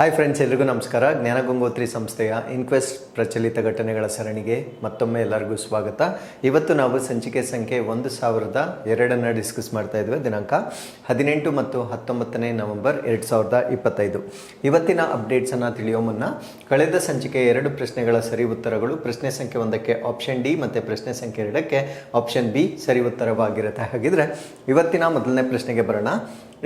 Hi friends ಎಲ್ರಿಗೂ ನಮಸ್ಕಾರ. ಜ್ಞಾನಗಂಗೋತ್ರಿ ಸಂಸ್ಥೆಯ ಇನ್ಕ್ವೆಸ್ಟ್ ಪ್ರಚಲಿತ ಘಟನೆಗಳ ಸರಣಿಗೆ ಮತ್ತೊಮ್ಮೆ ಎಲ್ಲರಿಗೂ ಸ್ವಾಗತ. ಇವತ್ತು ನಾವು ಸಂಚಿಕೆ ಸಂಖ್ಯೆ ಒಂದು ಸಾವಿರದ ಎರಡನ್ನು ಡಿಸ್ಕಸ್ ಮಾಡ್ತಾ ಇದ್ದೇವೆ ದಿನಾಂಕ ಹದಿನೆಂಟು ಮತ್ತು ಹತ್ತೊಂಬತ್ತನೇ ನವೆಂಬರ್ ಎರಡು ಸಾವಿರದ ಇಪ್ಪತ್ತೈದು. ಇವತ್ತಿನ ಅಪ್ಡೇಟ್ಸನ್ನು ತಿಳಿಯೋ ಮುನ್ನ ಕಳೆದ ಸಂಚಿಕೆ ಎರಡು ಪ್ರಶ್ನೆಗಳ ಸರಿ ಉತ್ತರಗಳು ಪ್ರಶ್ನೆ ಸಂಖ್ಯೆ ಒಂದಕ್ಕೆ ಆಪ್ಷನ್ ಡಿ ಮತ್ತು ಪ್ರಶ್ನೆ ಸಂಖ್ಯೆ ಎರಡಕ್ಕೆ ಆಪ್ಷನ್ ಬಿ ಸರಿ ಉತ್ತರವಾಗಿರುತ್ತೆ. ಹಾಗಿದ್ರೆ ಇವತ್ತಿನ ಮೊದಲನೇ ಪ್ರಶ್ನೆಗೆ ಬರೋಣ.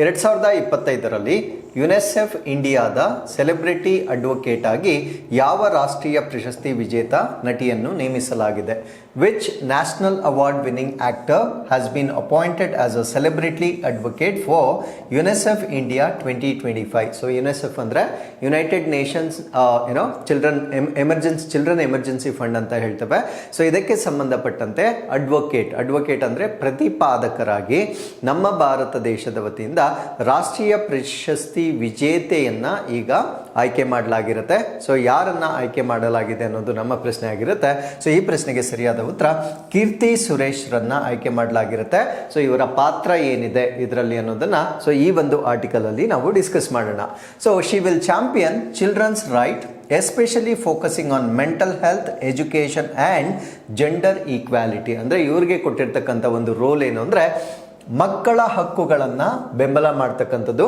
ಎರಡು ಸಾವಿರದ ಇಪ್ಪತ್ತೈದರಲ್ಲಿ ಯುನೆಸೆಫ್ ಇಂಡಿಯಾದ ಸೆಲೆಬ್ರಿಟಿ ಅಡ್ವೊಕೇಟ್ ಆಗಿ ಯಾವ ರಾಷ್ಟ್ರೀಯ ಪ್ರಶಸ್ತಿ ವಿಜೇತ ನಟಿಯನ್ನು ನೇಮಿಸಲಾಗಿದೆ? Award winning actor has been appointed as a celebrity advocate for UNICEF India twenty twenty five so UNICEF ಅಂದರೆ ಯುನೈಟೆಡ್ ನೇಷನ್ಸ್ ಏನೋ children emergency children emergency fund ಅಂತ ಹೇಳ್ತೇವೆ. ಸೊ ಇದಕ್ಕೆ ಸಂಬಂಧಪಟ್ಟಂತೆ ಅಡ್ವೊಕೇಟ್ ಅಡ್ವೊಕೇಟ್ ಅಂದರೆ ಪ್ರತಿಪಾದಕರಾಗಿ ನಮ್ಮ ಭಾರತ ದೇಶದ ವತಿಯಿಂದ ರಾಷ್ಟ್ರೀಯ ಪ್ರಶಸ್ತಿ ವಿಜೇತೆಯನ್ನು ಈಗ ಆಯ್ಕೆ ಮಾಡಲಾಗಿರುತ್ತೆ. ಸೊ ಯಾರನ್ನ ಆಯ್ಕೆ ಮಾಡಲಾಗಿದೆ ಅನ್ನೋದು ನಮ್ಮ ಪ್ರಶ್ನೆ ಆಗಿರುತ್ತೆ. ಸೊ ಈ ಪ್ರಶ್ನೆಗೆ ಸರಿಯಾದ ಉತ್ತರ, ಕೀರ್ತಿ ಸುರೇಶ್ರನ್ನ ಆಯ್ಕೆ ಮಾಡಲಾಗಿರುತ್ತೆ. ಸೊ ಇವರ ಪಾತ್ರ ಏನಿದೆ ಇದರಲ್ಲಿ ಅನ್ನೋದನ್ನ ಸೊ ಈ ಒಂದು ಆರ್ಟಿಕಲಲ್ಲಿ ನಾವು ಡಿಸ್ಕಸ್ ಮಾಡೋಣ. So she will champion children's rights especially focusing on mental health education and gender equality ಅಂದರೆ ಇವ್ರಿಗೆ ಕೊಟ್ಟಿರ್ತಕ್ಕಂಥ ಒಂದು ರೋಲ್ ಏನು ಅಂದರೆ ಮಕ್ಕಳ ಹಕ್ಕುಗಳನ್ನು ಬೆಂಬಲ ಮಾಡ್ತಕ್ಕಂಥದ್ದು.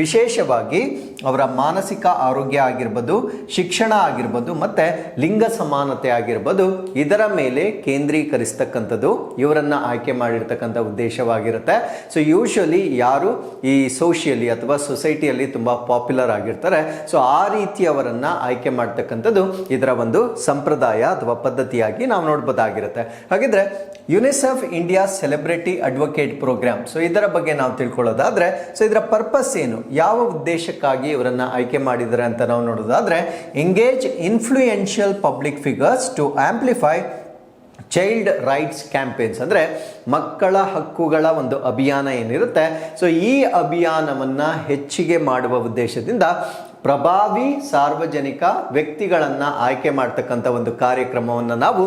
ವಿಶೇಷವಾಗಿ ಅವರ ಮಾನಸಿಕ ಆರೋಗ್ಯ ಆಗಿರ್ಬೋದು, ಶಿಕ್ಷಣ ಆಗಿರ್ಬೋದು, ಮತ್ತು ಲಿಂಗ ಸಮಾನತೆ ಆಗಿರ್ಬೋದು, ಇದರ ಮೇಲೆ ಕೇಂದ್ರೀಕರಿಸ್ತಕ್ಕಂಥದ್ದು ಇವರನ್ನು ಆಯ್ಕೆ ಮಾಡಿರ್ತಕ್ಕಂಥ ಉದ್ದೇಶವಾಗಿರುತ್ತೆ. ಸೊ ಯೂಶ್ವಲಿ ಯಾರು ಈ ಸೋಷಿಯಲಿ ಅಥವಾ ಸೊಸೈಟಿಯಲ್ಲಿ ತುಂಬ ಪಾಪ್ಯುಲರ್ ಆಗಿರ್ತಾರೆ ಸೊ ಆ ರೀತಿಯವರನ್ನು ಆಯ್ಕೆ ಮಾಡ್ತಕ್ಕಂಥದ್ದು ಇದರ ಒಂದು ಸಂಪ್ರದಾಯ ಅಥವಾ ಪದ್ಧತಿಯಾಗಿ ನಾವು ನೋಡ್ಬೋದಾಗಿರುತ್ತೆ. ಹಾಗಿದ್ರೆ UNICEF India celebrity advocate program. So ಇದರ ಬಗ್ಗೆ ನಾವು ತಿಳ್ಕೊಳ್ಳೋದಾದ್ರೆ ಸೊ ಇದರ ಪರ್ಪಸ್ ಏನು? ಯಾವ ಉದ್ದೇಶಕ್ಕಾಗಿ ಇವರನ್ನ ಆಯ್ಕೆ ಮಾಡಿದ್ದಾರೆ ಅಂತ ನಾವು ನೋಡೋದಾದ್ರೆ engage influential public figures to amplify child rights campaigns ಅಂದರೆ, ಮಕ್ಕಳ ಹಕ್ಕುಗಳ ಒಂದು ಅಭಿಯಾನ ಏನಿರುತ್ತೆ ಸೊ ಈ ಅಭಿಯಾನವನ್ನು ಹೆಚ್ಚಿಗೆ ಮಾಡುವ ಉದ್ದೇಶದಿಂದ ಪ್ರಭಾವಿ ಸಾರ್ವಜನಿಕ ವ್ಯಕ್ತಿಗಳನ್ನು ಆಯ್ಕೆ ಮಾಡ್ತಕ್ಕಂಥ ಒಂದು ಕಾರ್ಯಕ್ರಮವನ್ನು ನಾವು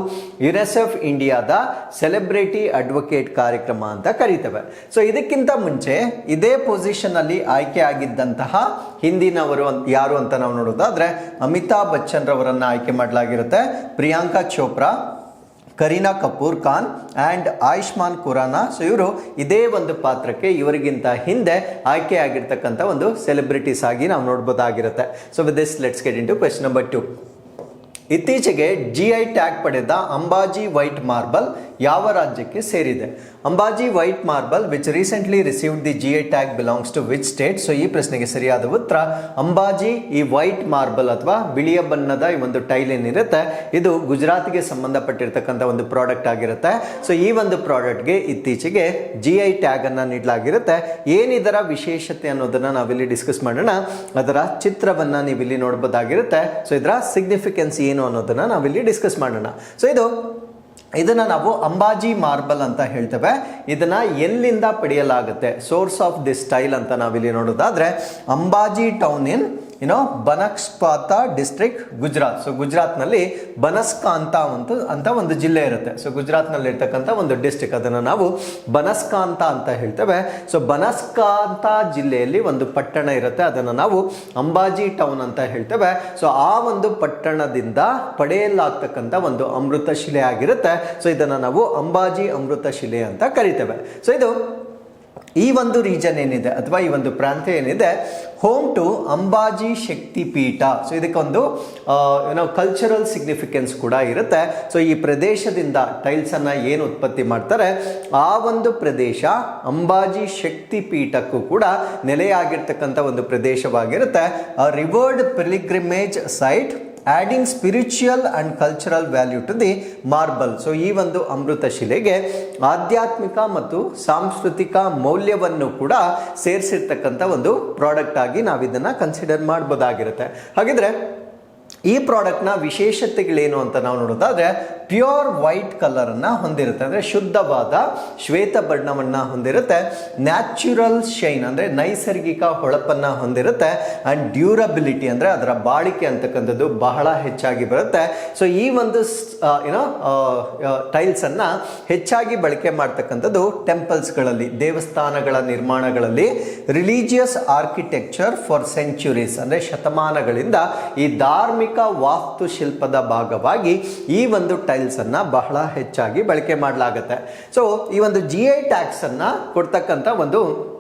ಯುನೆಸೆಫ್ ಇಂಡಿಯಾದ ಸೆಲೆಬ್ರಿಟಿ ಅಡ್ವೊಕೇಟ್ ಕಾರ್ಯಕ್ರಮ ಅಂತ ಕರಿತೇವೆ. ಸೊ ಇದಕ್ಕಿಂತ ಮುಂಚೆ ಇದೇ ಪೊಸಿಷನ್ ಅಲ್ಲಿ ಆಯ್ಕೆ ಆಗಿದ್ದಂತಹ ಹಿಂದಿನವರು ಯಾರು ಅಂತ ನಾವು ನೋಡೋದಾದ್ರೆ ಅಮಿತಾಬ್ ಬಚ್ಚನ್ ರವರನ್ನ ಆಯ್ಕೆ ಮಾಡಲಾಗಿರುತ್ತೆ. ಪ್ರಿಯಾಂಕಾ ಚೋಪ್ರಾ ಕರೀನಾ ಕಪೂರ್ ಖಾನ್ ಆ್ಯಂಡ್ ಆಯುಷ್ಮಾನ್ ಖುರಾನಾ. ಸೊ ಇವರು ಇದೇ ಒಂದು ಪಾತ್ರಕ್ಕೆ ಇವರಿಗಿಂತ ಹಿಂದೆ ಆಯ್ಕೆ ಆಗಿರ್ತಕ್ಕಂಥ ಒಂದು ಸೆಲೆಬ್ರಿಟೀಸ್ ಆಗಿ ನಾವು ನೋಡ್ಬೋದಾಗಿರುತ್ತೆ. So with this let's get into question number two ಇತ್ತೀಚೆಗೆ ಜಿ ಐ ಟ್ಯಾಗ್ ಪಡೆದ ಅಂಬಾಜಿ ವೈಟ್ ಮಾರ್ಬಲ್ ಯಾವ ರಾಜ್ಯಕ್ಕೆ ಸೇರಿದೆ? Ambaji white marble which recently received the G tag belongs to which state so ಈ ಪ್ರಶ್ನೆಗೆ ಸರಿಯಾದ ಉತ್ತರ, ಅಂಬಾಜಿ ಈ ವೈಟ್ ಮಾರ್ಬಲ್ ಅಥವಾ ಬಿಳಿಯ ಬಣ್ಣದ ಈ ಒಂದು ಟೈಲ್ ಏನಿರುತ್ತೆ, ಇದು ಗುಜರಾತ್ಗೆ ಸಂಬಂಧಪಟ್ಟಿರ್ತಕ್ಕಂಥ ಒಂದು ಪ್ರಾಡಕ್ಟ್ ಆಗಿರುತ್ತೆ. ಸೊ ಈ ಒಂದು ಪ್ರಾಡಕ್ಟ್ಗೆ ಇತ್ತೀಚೆಗೆ ಜಿ ಐ ಟ್ಯಾಗ್ ಅನ್ನ ನೀಡಲಾಗಿರುತ್ತೆ. ಏನಿದರ ವಿಶೇಷತೆ ಅನ್ನೋದನ್ನು ನಾವಿಲ್ಲಿ ಡಿಸ್ಕಸ್ ಮಾಡೋಣ. ಅದರ ಚಿತ್ರವನ್ನು ನೀವಿಲ್ಲಿ ನೋಡ್ಬೋದಾಗಿರುತ್ತೆ. ಸೊ ಇದರ ಸಿಗ್ನಿಫಿಕೆನ್ಸ್ ಏನು ಅನ್ನೋದನ್ನು ನಾವಿಲ್ಲಿ ಡಿಸ್ಕಸ್ ಮಾಡೋಣ. ಸೊ ಇದು ಇದನ್ನ ನಾವು ಅಂಬಾಜಿ ಮಾರ್ಬಲ್ ಅಂತ ಹೇಳ್ತೇವೆ. ಇದನ್ನ ಎಲ್ಲಿಂದ ಪಡೆಯಲಾಗುತ್ತೆ? ಸೋರ್ಸ್ ಆಫ್ ದಿಸ್ ಸ್ಟೈಲ್ ಅಂತ ನಾವಿಲ್ಲಿ ನೋಡೋದಾದ್ರೆ, ಅಂಬಾಜಿ ಟೌನ್ ಇನ್ ಏನೋ ಬನಸ್ಪಾತ ಡಿಸ್ಟ್ರಿಕ್ಟ್ ಗುಜರಾತ್ ಸೊ ಗುಜರಾತ್ನಲ್ಲಿ ಬನಸ್ಕಾಂತ ಅಂತ ಅಂತ ಒಂದು ಜಿಲ್ಲೆ ಇರುತ್ತೆ. ಸೊ ಗುಜರಾತ್ನಲ್ಲಿ ಇರ್ತಕ್ಕಂಥ ಒಂದು ಡಿಸ್ಟ್ರಿಕ್ಟ್ ಅದನ್ನು ನಾವು ಬನಸ್ಕಾಂತ ಅಂತ ಹೇಳ್ತೇವೆ. ಸೊ ಬನಸ್ಕಾಂತ ಜಿಲ್ಲೆಯಲ್ಲಿ ಒಂದು ಪಟ್ಟಣ ಇರುತ್ತೆ. ಅದನ್ನು ನಾವು ಅಂಬಾಜಿ ಟೌನ್ ಅಂತ ಹೇಳ್ತೇವೆ. ಸೊ ಆ ಒಂದು ಪಟ್ಟಣದಿಂದ ಪಡೆಯಲಾಗ್ತಕ್ಕಂಥ ಒಂದು ಅಮೃತ ಶಿಲೆ ಆಗಿರುತ್ತೆ. ಸೊ ಇದನ್ನು ನಾವು ಅಂಬಾಜಿ ಅಮೃತ ಶಿಲೆ ಅಂತ ಕರಿತೇವೆ. ಸೊ ಇದು ಈ ಒಂದು ರೀಜನ್ ಏನಿದೆ ಅಥವಾ ಈ ಒಂದು ಪ್ರಾಂತ್ಯ ಏನಿದೆ ಹೋಮ್ ಟು ಅಂಬಾಜಿ ಶಕ್ತಿ ಪೀಠ. ಸೊ ಇದಕ್ಕೊಂದು ಏನೋ ಕಲ್ಚರಲ್ ಸಿಗ್ನಿಫಿಕೆನ್ಸ್ ಕೂಡ ಇರುತ್ತೆ. ಸೊ ಈ ಪ್ರದೇಶದಿಂದ ಟೈಲ್ಸ್ ಅನ್ನ ಏನು ಉತ್ಪತ್ತಿ ಮಾಡ್ತಾರೆ? ಆ ಒಂದು ಪ್ರದೇಶ ಅಂಬಾಜಿ ಶಕ್ತಿ ಪೀಠಕ್ಕೂ ಕೂಡ ನೆಲೆಯಾಗಿರ್ತಕ್ಕಂಥ ಒಂದು ಪ್ರದೇಶವಾಗಿರುತ್ತೆ. Revered pilgrimage site adding spiritual and cultural value to the marble so ಈ ಒಂದು ಅಮೃತ ಶಿಲೆಗೆ ಆಧ್ಯಾತ್ಮಿಕ ಮತ್ತು ಸಾಂಸ್ಕೃತಿಕ ಮೌಲ್ಯವನ್ನು ಕೂಡ ಸೇರಿಸಿರ್ತಕ್ಕಂಥ ಒಂದು ಪ್ರಾಡಕ್ಟ್ ಆಗಿ ನಾವು ಇದನ್ನು ಕನ್ಸಿಡರ್ ಮಾಡ್ಬೋದಾಗಿರುತ್ತೆ. ಹಾಗಿದ್ರೆ ಈ ಪ್ರಾಡಕ್ಟ್ನ ವಿಶೇಷತೆಗಳೇನು ಅಂತ ನಾವು ನೋಡೋದಾದ್ರೆ ಪ್ಯೂರ್ ವೈಟ್ ಕಲರನ್ನು ಹೊಂದಿರುತ್ತೆ. ಅಂದರೆ ಶುದ್ಧವಾದ ಶ್ವೇತ ಬಣ್ಣವನ್ನು ಹೊಂದಿರುತ್ತೆ. ನ್ಯಾಚುರಲ್ ಶೈನ್ ಅಂದರೆ ನೈಸರ್ಗಿಕ ಹೊಳಪನ್ನು ಹೊಂದಿರುತ್ತೆ. ಆ್ಯಂಡ್ ಡ್ಯೂರಬಿಲಿಟಿ ಅಂದರೆ ಅದರ ಬಾಳಿಕೆ ಅಂತಕ್ಕಂಥದ್ದು ಬಹಳ ಹೆಚ್ಚಾಗಿ ಬರುತ್ತೆ. ಸೊ ಈ ಒಂದು ಏನೋ ಟೈಲ್ಸನ್ನು ಹೆಚ್ಚಾಗಿ ಬಳಕೆ ಮಾಡ್ತಕ್ಕಂಥದ್ದು ಟೆಂಪಲ್ಸ್ಗಳಲ್ಲಿ ದೇವಸ್ಥಾನಗಳ ನಿರ್ಮಾಣಗಳಲ್ಲಿ ರಿಲಿಜಿಯಸ್ ಆರ್ಕಿಟೆಕ್ಚರ್ ಫಾರ್ ಸೆಂಚುರೀಸ್ ಅಂದರೆ ಶತಮಾನಗಳಿಂದ ಈ ಧಾರ್ಮಿಕ ವಾಸ್ತುಶಿಲ್ಪದ ಭಾಗವಾಗಿ ಈ ಒಂದು ಟೈಲ್ಸ್ ಅನ್ನ ಬಹಳ ಹೆಚ್ಚಾಗಿ ಬಳಕೆ ಮಾಡಲಾಗುತ್ತೆ. ಸೊ ಈ ಒಂದು ಜಿ ಐ ಟ್ಯಾಕ್ಸ್ ಅನ್ನ ಕೊಡ್ತಕ್ಕಂಥ ಒಂದು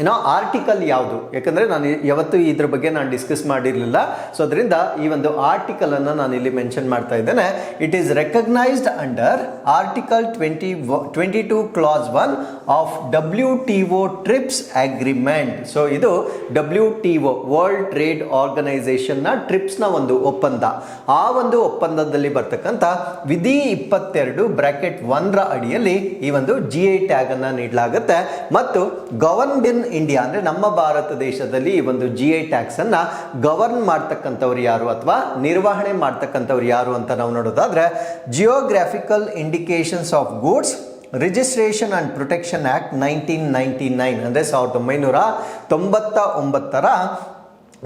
ಏನೋ ಆರ್ಟಿಕಲ್ ಯಾವುದು? ಯಾಕಂದ್ರೆ ನಾನು ಯಾವತ್ತೂ ಇದ್ರ ಬಗ್ಗೆ ನಾನು ಡಿಸ್ಕಸ್ ಮಾಡಿರಲಿಲ್ಲ. ಸೊ ಅದರಿಂದ ಈ ಒಂದು ಆರ್ಟಿಕಲ್ ಅನ್ನು ನಾನು ಇಲ್ಲಿ ಮೆನ್ಷನ್ ಮಾಡ್ತಾ ಇದ್ದೇನೆ. It is recognised under article twenty twenty two clause one of W T O TRIPS agreement so ಇದು W T O world trade ಆರ್ಗನೈಸೇಷನ್ನ ನ ಟ್ರಿಪ್ಸ್ನ ಒಂದು ಒಪ್ಪಂದ. ಆ ಒಂದು ಒಪ್ಪಂದದಲ್ಲಿ ಬರ್ತಕ್ಕಂಥ ವಿಧಿ ಇಪ್ಪತ್ತೆರಡು ಬ್ರಾಕೆಟ್ ಒನ್ರ ಅಡಿಯಲ್ಲಿ ಈ ಒಂದು ಜಿ ಐ ಟ್ಯಾಗನ್ನು ನೀಡಲಾಗುತ್ತೆ. ಮತ್ತು ಗವರ್ನ್ಡ್ ಇನ್ ಇಂಡಿಯಾ ಅಂದರೆ ನಮ್ಮ ಭಾರತ ದೇಶದಲ್ಲಿ ಈ ಒಂದು ಜಿ ಐ ಟ್ಯಾಕ್ಸನ್ನು ಗವರ್ನ್ ಮಾಡ್ತಕ್ಕಂಥವ್ರು ಯಾರು ಅಥವಾ ನಿರ್ವಹಣೆ ಮಾಡ್ತಕ್ಕಂಥವ್ರು ಯಾರು ಅಂತ ನಾವು ನೋಡೋದಾದ್ರೆ geographical indications of goods registration and protection act nineteen ninety nine ಅಂದರೆ ಸಾವಿರದ ಒಂಬೈನೂರ ತೊಂಬತ್ತ ಒಂಬತ್ತರ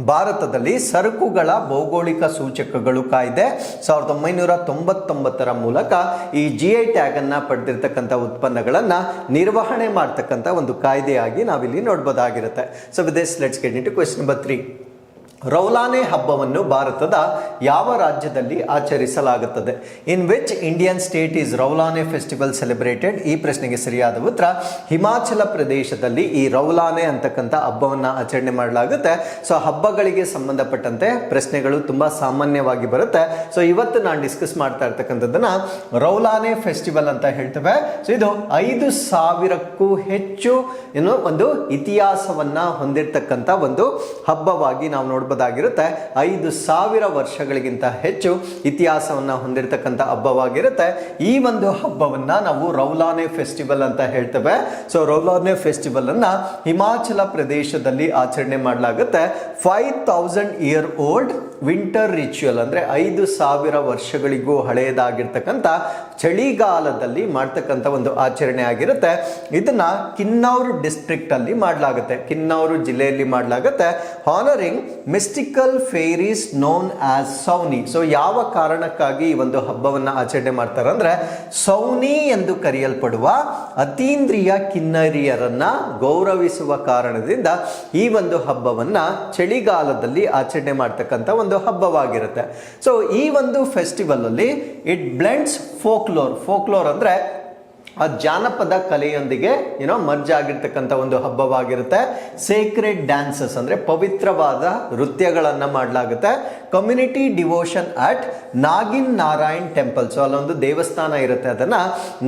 ಭಾರತದಲ್ಲಿ ಸರಕುಗಳ ಭೌಗೋಳಿಕ ಸೂಚಕಗಳು ಕಾಯ್ದೆ ಸಾವಿರದ ಒಂಬೈನೂರ ತೊಂಬತ್ತೊಂಬತ್ತರ ಮೂಲಕ ಈ ಜಿ ಐ ಟ್ಯಾಗ್ ಅನ್ನ ಪಡೆದಿರ್ತಕ್ಕಂಥ ಉತ್ಪನ್ನಗಳನ್ನ ನಿರ್ವಹಣೆ ಮಾಡ್ತಕ್ಕಂಥ ಒಂದು ಕಾಯ್ದೆಯಾಗಿ ನಾವಿಲ್ಲಿ ನೋಡ್ಬೋದಾಗಿರುತ್ತೆ. So with this let's get into question number three Raulane ಹಬ್ಬವನ್ನು ಭಾರತದ ಯಾವ ರಾಜ್ಯದಲ್ಲಿ ಆಚರಿಸಲಾಗುತ್ತದೆ? In which Indian state is Raulane festival celebrated ಈ ಪ್ರಶ್ನೆಗೆ ಸರಿಯಾದ ಉತ್ತರ, ಹಿಮಾಚಲ ಪ್ರದೇಶದಲ್ಲಿ ಈ ರೌಲಾನೆ ಅಂತಕ್ಕಂಥ ಹಬ್ಬವನ್ನು ಆಚರಣೆ ಮಾಡಲಾಗುತ್ತೆ. ಸೊ ಹಬ್ಬಗಳಿಗೆ ಸಂಬಂಧಪಟ್ಟಂತೆ ಪ್ರಶ್ನೆಗಳು ತುಂಬ ಸಾಮಾನ್ಯವಾಗಿ ಬರುತ್ತೆ. ಸೊ ಇವತ್ತು ನಾನು ಡಿಸ್ಕಸ್ ಮಾಡ್ತಾ ಇರ್ತಕ್ಕಂಥದ್ದನ್ನು ರೌಲಾನೆ ಫೆಸ್ಟಿವಲ್ ಅಂತ ಹೇಳ್ತೇವೆ. ಸೊ ಇದು ಐದು ಸಾವಿರಕ್ಕೂ ಹೆಚ್ಚು, ಏನು, ಒಂದು ಇತಿಹಾಸವನ್ನು ಹೊಂದಿರತಕ್ಕಂಥ ಒಂದು ಹಬ್ಬವಾಗಿ ನಾವು ನೋಡ್ಬೋದಾಗಿರುತ್ತೆ ಐದು ಸಾವಿರ ವರ್ಷಗಳಿಗಿಂತ ಹೆಚ್ಚು ಇತಿಹಾಸವನ್ನು ಹೊಂದಿರತಕ್ಕಂಥ ಹಬ್ಬವಾಗಿರುತ್ತೆ. ಈ ಒಂದು ಹಬ್ಬವನ್ನು ನಾವು ರೌಲಾನೆ ಫೆಸ್ಟಿವಲ್ ಅಂತ ಹೇಳ್ತೇವೆ. ಸೊ ರೌಲಾನೆ ಫೆಸ್ಟಿವಲ್ ಅನ್ನ ಹಿಮಾಚಲ ಪ್ರದೇಶದಲ್ಲಿ ಆಚರಣೆ ಮಾಡಲಾಗುತ್ತೆ. Five thousand year old winter ritual ಅಂದರೆ ಐದು ಸಾವಿರ ವರ್ಷಗಳಿಗೂ ಹಳೆಯದಾಗಿರ್ತಕ್ಕಂಥ ಚಳಿಗಾಲದಲ್ಲಿ ಮಾಡ್ತಕ್ಕಂಥ ಒಂದು ಆಚರಣೆ ಆಗಿರುತ್ತೆ. ಇದನ್ನು ಕಿನ್ನೌರ್ ಡಿಸ್ಟ್ರಿಕ್ಟಲ್ಲಿ ಮಾಡಲಾಗುತ್ತೆ. ಕಿನ್ನೌರು ಜಿಲ್ಲೆಯಲ್ಲಿ ಮಾಡಲಾಗುತ್ತೆ. Honouring mystical fairies known as Sauni so ಯಾವ ಕಾರಣಕ್ಕಾಗಿ ಈ ಒಂದು ಹಬ್ಬವನ್ನು ಆಚರಣೆ ಮಾಡ್ತಾರೆ ಅಂದ್ರೆ ಸೌನಿ ಎಂದು ಕರೆಯಲ್ಪಡುವ ಅತೀಂದ್ರಿಯ ಕಿನ್ನರಿಯರನ್ನು ಗೌರವಿಸುವ ಕಾರಣದಿಂದ ಈ ಒಂದು ಹಬ್ಬವನ್ನು ಚಳಿಗಾಲದಲ್ಲಿ ಆಚರಣೆ ಮಾಡ್ತಕ್ಕಂಥ ಒಂದು ಹಬ್ಬವಾಗಿರುತ್ತೆ. ಸೊ ಈ ಒಂದು ಫೆಸ್ಟಿವಲ್ ಅಲ್ಲಿ ಇಟ್ ಬ್ಲೆಂಡ್ಸ್ ಫೋಕ್ಲೋರ್ ಫೋಕ್ಲೋರ್ ಅಂದ್ರೆ ಆ ಜಾನಪದ ಕಲೆಯೊಂದಿಗೆ ಏನೋ ಮರ್ಜ್ ಆಗಿರ್ತಕ್ಕಂಥ ಒಂದು ಹಬ್ಬವಾಗಿರುತ್ತೆ. ಸೇಕ್ರೆಡ್ ಡ್ಯಾನ್ಸಸ್ ಅಂದರೆ ಪವಿತ್ರವಾದ ನೃತ್ಯಗಳನ್ನು ಮಾಡಲಾಗುತ್ತೆ. Community devotion at Nagin Narayan temple so ಅಲ್ಲೊಂದು ದೇವಸ್ಥಾನ ಇರುತ್ತೆ. ಅದನ್ನು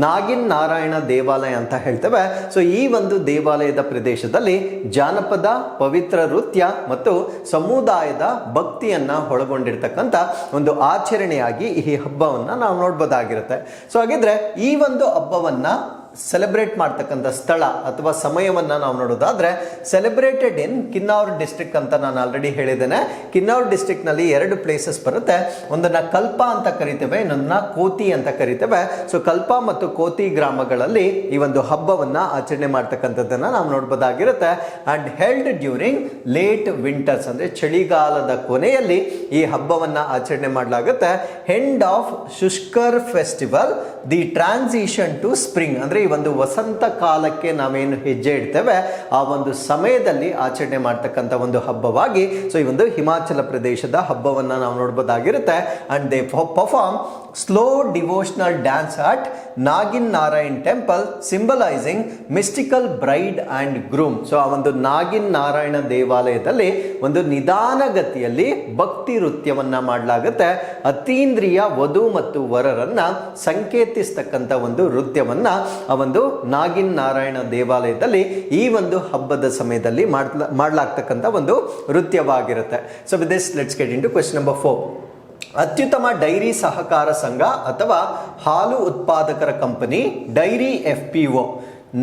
ನಾಗಿನ್ ನಾರಾಯಣ ದೇವಾಲಯ ಅಂತ ಹೇಳ್ತೇವೆ. ಸೊ ಈ ಒಂದು ದೇವಾಲಯದ ಪ್ರದೇಶದಲ್ಲಿ ಜಾನಪದ, ಪವಿತ್ರ ನೃತ್ಯ ಮತ್ತು ಸಮುದಾಯದ ಭಕ್ತಿಯನ್ನು ಒಳಗೊಂಡಿರ್ತಕ್ಕಂಥ ಒಂದು ಆಚರಣೆಯಾಗಿ ಈ ಹಬ್ಬವನ್ನು ನಾವು ನೋಡ್ಬೋದಾಗಿರುತ್ತೆ. ಸೊ ಹಾಗಿದ್ರೆ ಈ ಒಂದು ಹಬ್ಬವನ್ನ না ಸೆಲೆಬ್ರೇಟ್ ಮಾಡ್ತಕ್ಕಂಥ ಸ್ಥಳ ಅಥವಾ ಸಮಯವನ್ನು ನಾವು ನೋಡೋದಾದ್ರೆ ಸೆಲೆಬ್ರೇಟೆಡ್ ಇನ್ ಕಿನ್ನೌರ್ ಡಿಸ್ಟ್ರಿಕ್ಟ್ ಅಂತ ನಾನು ಆಲ್ರೆಡಿ ಹೇಳಿದ್ದೇನೆ. ಕಿನ್ನೌರ್ ಡಿಸ್ಟ್ರಿಕ್ಟ್ನಲ್ಲಿ ಎರಡು ಪ್ಲೇಸಸ್ ಬರುತ್ತೆ. ಒಂದನ್ನ ಕಲ್ಪ ಅಂತ ಕರಿತೇವೆ, ಇನ್ನೊಂದನ್ನ ಕೋತಿ ಅಂತ ಕರಿತೇವೆ. ಸೊ ಕಲ್ಪ ಮತ್ತು ಕೋತಿ ಗ್ರಾಮಗಳಲ್ಲಿ ಈ ಒಂದು ಹಬ್ಬವನ್ನು ಆಚರಣೆ ಮಾಡ್ತಕ್ಕಂಥದ್ದನ್ನು ನಾವು ನೋಡ್ಬೋದಾಗಿರುತ್ತೆ. And held during late winters ಅಂದರೆ ಚಳಿಗಾಲದ ಕೊನೆಯಲ್ಲಿ ಈ ಹಬ್ಬವನ್ನು ಆಚರಣೆ ಮಾಡಲಾಗುತ್ತೆ. End of ಶುಷ್ಕರ್ festival the transition to spring ಅಂದ್ರೆ ಈ ಒಂದು ವಸಂತ ಕಾಲಕ್ಕೆ ನಾವೇನು ಹೆಜ್ಜೆ ಇಡ್ತೇವೆ, ಆ ಒಂದು ಸಮಯದಲ್ಲಿ ಆಚರಣೆ ಮಾಡ್ತಕ್ಕಂಥ ಒಂದು ಹಬ್ಬವಾಗಿ ಸೊ ಈ ಒಂದು ಹಿಮಾಚಲ ಪ್ರದೇಶದ ಹಬ್ಬವನ್ನು ನಾವು ನೋಡ್ಬೋದಾಗಿರುತ್ತೆ. And they perform slow devotional dance at Nagin Narayan temple symbolising mystical bride and groom so ಆ ಒಂದು ನಾಗಿನ್ ನಾರಾಯಣ ದೇವಾಲಯದಲ್ಲಿ ಒಂದು ನಿಧಾನಗತಿಯಲ್ಲಿ ಭಕ್ತಿ ನೃತ್ಯವನ್ನು ಮಾಡಲಾಗುತ್ತೆ. ಅತೀಂದ್ರಿಯ ವಧು ಮತ್ತು ವರರನ್ನು ಸಂಕೇತಿಸ್ತಕ್ಕಂಥ ಒಂದು ನೃತ್ಯವನ್ನ ಆ ಒಂದು ನಾಗಿನ್ ನಾರಾಯಣ ದೇವಾಲಯದಲ್ಲಿ ಈ ಒಂದು ಹಬ್ಬದ ಸಮಯದಲ್ಲಿ ಮಾಡ್ಲಾ, ಮಾಡ್ಲಾಗ್ತಕ್ಕಂಥ ಒಂದು ನೃತ್ಯವಾಗಿರುತ್ತೆ. So with this let's get into question number four ಅತ್ಯುತ್ತಮ ಡೈರಿ ಸಹಕಾರ ಸಂಘ ಅಥವಾ ಹಾಲು ಉತ್ಪಾದಕರ company dairy F P O.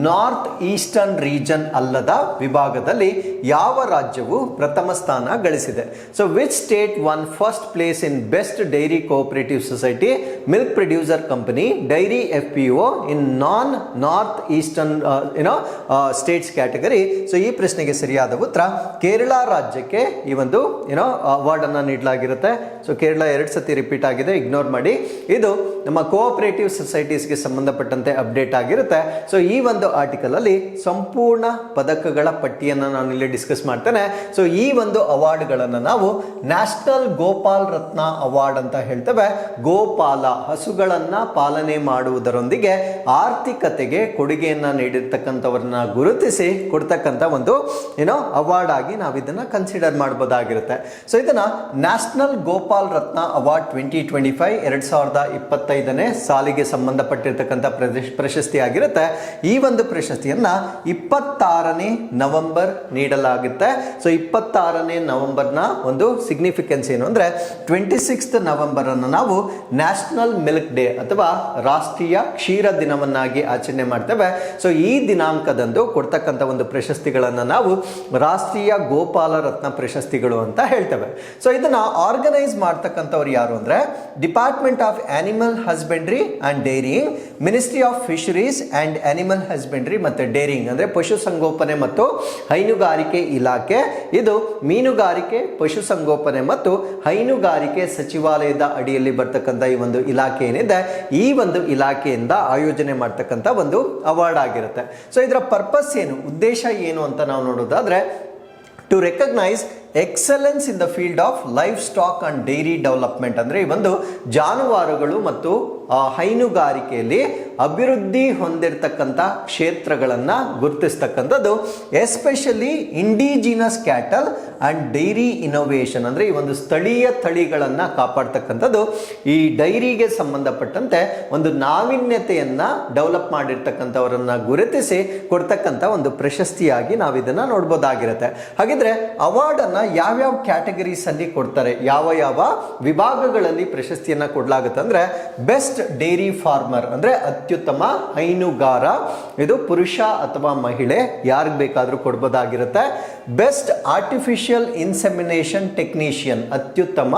North eastern region ಅಲ್ಲದ ವಿಭಾಗದಲ್ಲಿ ಯಾವ ರಾಜ್ಯವು ಪ್ರಥಮ ಸ್ಥಾನ ಗಳಿಸಿದೆ? So which state won first place in best dairy cooperative society milk producer company dairy F P O in non north eastern ಏನೋ ಸ್ಟೇಟ್ಸ್ ಕ್ಯಾಟಗರಿ ಸೊ ಈ ಪ್ರಶ್ನೆಗೆ ಸರಿಯಾದ ಉತ್ತರ, ಕೇರಳ ರಾಜ್ಯಕ್ಕೆ ಈ ಒಂದು ಏನೋ ಅವಾರ್ಡನ್ನು ಅನ್ನ ನೀಡಲಾಗಿರುತ್ತೆ. ಸೊ ಕೇರಳ ಎರಡು ಸತಿ ರಿಪೀಟ್ ಆಗಿದೆ ಇಗ್ನೋರ್ ಮಾಡಿ. ಇದು ನಮ್ಮ ಕೋಆಪರೇಟಿವ್ ಸೊಸೈಟೀಸ್ಗೆ ಸಂಬಂಧಪಟ್ಟಂತೆ ಅಪ್ಡೇಟ್ ಆಗಿರುತ್ತೆ. ಸೊ ಈ ಒಂದು ಆರ್ಟಿಕಲ್ ಅಲ್ಲಿ ಸಂಪೂರ್ಣ ಪದಕಗಳ ಪಟ್ಟಿಯನ್ನು ನಾನು ಇಲ್ಲಿ ಡಿಸ್ಕಸ್ ಮಾಡ್ತೇನೆ. ಸೊ ಈ ಒಂದು ಅವಾರ್ಡ್ಗಳನ್ನು ನಾವು ನ್ಯಾಷನಲ್ ಗೋಪಾಲ್ ರತ್ನ ಅವಾರ್ಡ್ ಅಂತ ಹೇಳ್ತೇವೆ. ಗೋಪಾಲ ಹಸುಗಳನ್ನ ಪಾಲನೆ ಮಾಡುವುದರೊಂದಿಗೆ ಆರ್ಥಿಕತೆಗೆ ಕೊಡುಗೆಯನ್ನ ನೀಡಿರ್ತಕ್ಕಂಥವ್ರನ್ನ ಗುರುತಿಸಿ ಕೊಡ್ತಕ್ಕಂಥ ಒಂದು ಏನೋ ಅವಾರ್ಡ್ ಆಗಿ ನಾವು ಇದನ್ನ ಕನ್ಸಿಡರ್ ಮಾಡಬಹುದಾಗಿರುತ್ತೆ ಸೊ ಇದನ್ನ national Gopal Ratna award twenty twenty five ಎರಡ್ ಸಾವಿರದ ಇಪ್ಪತ್ತೈದನೇ ಸಾಲಿಗೆ ಸಂಬಂಧಪಟ್ಟಿರ್ತಕ್ಕಂಥ ಪ್ರಶಸ್ತಿ ಆಗಿರುತ್ತೆ ಈ ಒಂದು ಪ್ರಶಸ್ತಿಯನ್ನ ಇಪ್ಪತ್ತಾರನೇ ನವೆಂಬರ್ ನೀಡಲಾಗುತ್ತೆ. ಸೊ ಇಪ್ಪತ್ತಾರನೇ ನವೆಂಬರ್ನ ಒಂದು ಸಿಗ್ನಿಫಿಕೆನ್ಸ್ ಏನು ಅಂದ್ರೆ ಟ್ವೆಂಟಿ ಸಿಕ್ಸ್ತ್ ನವೆಂಬರ್ ಅನ್ನು ನಾವು ನ್ಯಾಷನಲ್ ಮಿಲ್ಕ್ ಡೇ ಅಥವಾ ರಾಷ್ಟ್ರೀಯ ಕ್ಷೀರ ದಿನವನ್ನಾಗಿ ಆಚರಣೆ ಮಾಡ್ತೇವೆ. ಸೊ ಈ ದಿನಾಂಕದಂದು ಕೊಡ್ತಕ್ಕಂಥ ಒಂದು ಪ್ರಶಸ್ತಿಗಳನ್ನು ನಾವು ರಾಷ್ಟ್ರೀಯ ಗೋಪಾಲ ರತ್ನ ಪ್ರಶಸ್ತಿಗಳು ಅಂತ ಹೇಳ್ತೇವೆ. ಸೊ ಇದನ್ನ ಆರ್ಗನೈಸ್ ಮಾಡ್ತಕ್ಕಂಥವ್ರು ಯಾರು ಅಂದ್ರೆ department of animal husbandry and dairying ministry of fisheries and animal husbandry ಮತ್ತು ಡೇರಿಂಗ್ ಅಂದರೆ ಪಶುಸಂಗೋಪನೆ ಮತ್ತು ಹೈನುಗಾರಿಕೆ ಇಲಾಖೆ. ಇದು ಮೀನುಗಾರಿಕೆ ಪಶುಸಂಗೋಪನೆ ಮತ್ತು ಹೈನುಗಾರಿಕೆ ಸಚಿವಾಲಯದ ಅಡಿಯಲ್ಲಿ ಬರ್ತಕ್ಕಂಥ ಈ ಒಂದು ಇಲಾಖೆ ಏನಿದೆ, ಈ ಒಂದು ಇಲಾಖೆಯಿಂದ ಆಯೋಜನೆ ಮಾಡ್ತಕ್ಕಂಥ ಒಂದು ಅವಾರ್ಡ್ ಆಗಿರುತ್ತೆ. ಸೊ ಇದರ ಪರ್ಪಸ್ ಏನು, ಉದ್ದೇಶ ಏನು ಅಂತ ನಾವು ನೋಡೋದಾದ್ರೆ to recognise excellence in the field of livestock and dairy development ಅಂದರೆ ಈ ಒಂದು ಜಾನುವಾರುಗಳು ಮತ್ತು ಹೈನುಗಾರಿಕೆಯಲ್ಲಿ ಅಭಿವೃದ್ಧಿ ಹೊಂದಿರತಕ್ಕಂಥ ಕ್ಷೇತ್ರಗಳನ್ನು ಗುರುತಿಸ್ತಕ್ಕಂಥದ್ದು especially indigenous cattle and dairy innovation ಅಂದರೆ ಈ ಒಂದು ಸ್ಥಳೀಯ ತಳಿಗಳನ್ನು ಕಾಪಾಡ್ತಕ್ಕಂಥದ್ದು. ಈ ಡೈರಿಗೆ ಸಂಬಂಧಪಟ್ಟಂತೆ ಒಂದು ನಾವೀನ್ಯತೆಯನ್ನು ಡೆವಲಪ್ ಮಾಡಿರ್ತಕ್ಕಂಥವರನ್ನು ಗುರುತಿಸಿ ಕೊಡ್ತಕ್ಕಂಥ ಒಂದು ಪ್ರಶಸ್ತಿಯಾಗಿ ನಾವು ಇದನ್ನು ನೋಡ್ಬೋದಾಗಿರುತ್ತೆ. ಹಾಗಿದ್ರೆ ಅವಾರ್ಡನ್ನು ಯಾವ್ಯಾವ ಕ್ಯಾಟಗರೀಸಲ್ಲಿ ಕೊಡ್ತಾರೆ, ಯಾವ ಯಾವ ವಿಭಾಗಗಳಲ್ಲಿ ಪ್ರಶಸ್ತಿಯನ್ನ ಕೊಡಲಾಗುತ್ತೆ ಅಂದ್ರೆ ಬೆಸ್ಟ್ ಡೈರಿ ಫಾರ್ಮರ್ ಅಂದ್ರೆ ಅತ್ಯುತ್ತಮ ಹೈನುಗಾರ, ಇದು ಪುರುಷ ಅಥವಾ ಮಹಿಳೆ, ಯಾರಿಗೆ ಬೇಕಾದರೂ ಕೊಡ್ಬೋದಾಗಿರುತ್ತೆ. ಬೆಸ್ಟ್ ಆರ್ಟಿಫಿಷಿಯಲ್ ಇನ್ಸೆಮಿನೇಷನ್ ಟೆಕ್ನಿಷಿಯನ್ ಅತ್ಯುತ್ತಮ